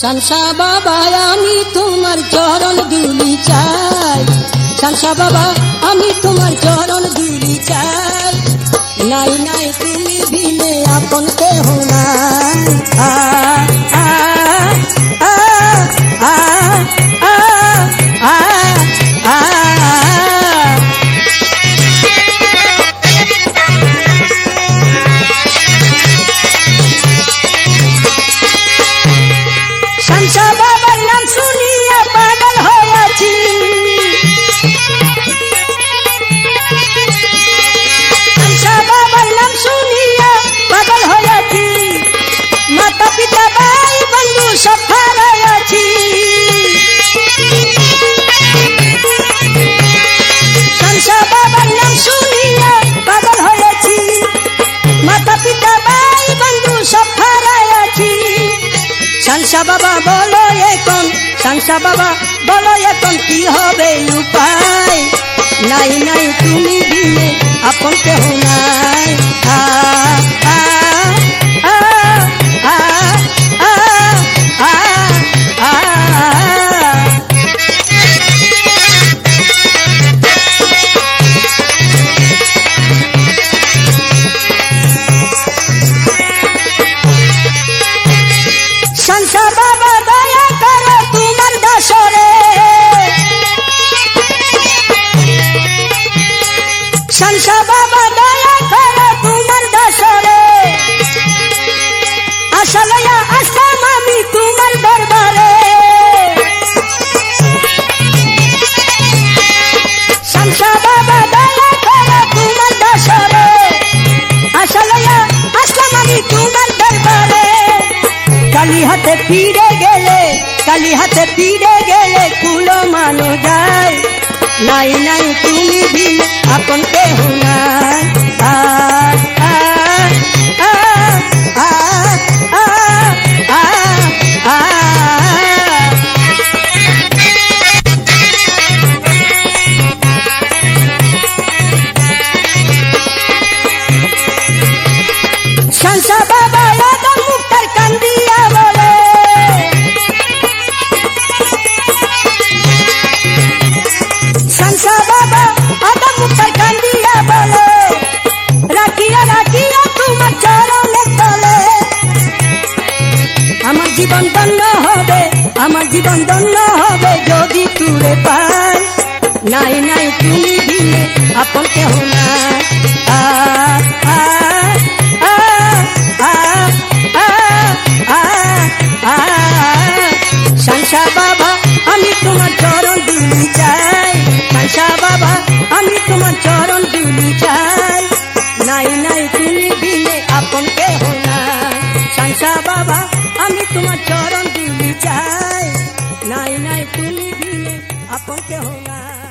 সানসা বাবা আমি তোমার চরণ দুলি চাই। সানসা বাবা, আমি তোমার চরণ দুলি চাই। নাই নাই, তুমি দিলে আপন কেহ নাই। সানসা বাবা বলো এখন কি হবে উপায়? নাই নাই তুমি দিলে আপন কেহ নাই। আ, কালি হাতে পিড়ে গেলে কুলো মানো যায়। নাই নাই তুমি জীবন দণ্ড হবে, আমার জীবন দণ্ড হবে যদি তুলে পাই। নাই নাই তুমি দিলে আপন কেহ নাই। সংসা বাবা, আমি তোমার চরণ দুলি চাই। সংসা বাবা, আমি তোমার চরণ দুলি চাই। নাই নাই তুমি দিলে আপন কেহ নাই। সংসা বাবা আমি তোমার চরণ দুলি চাই নাই নাই তুমি দিলে আপন কেহ নাই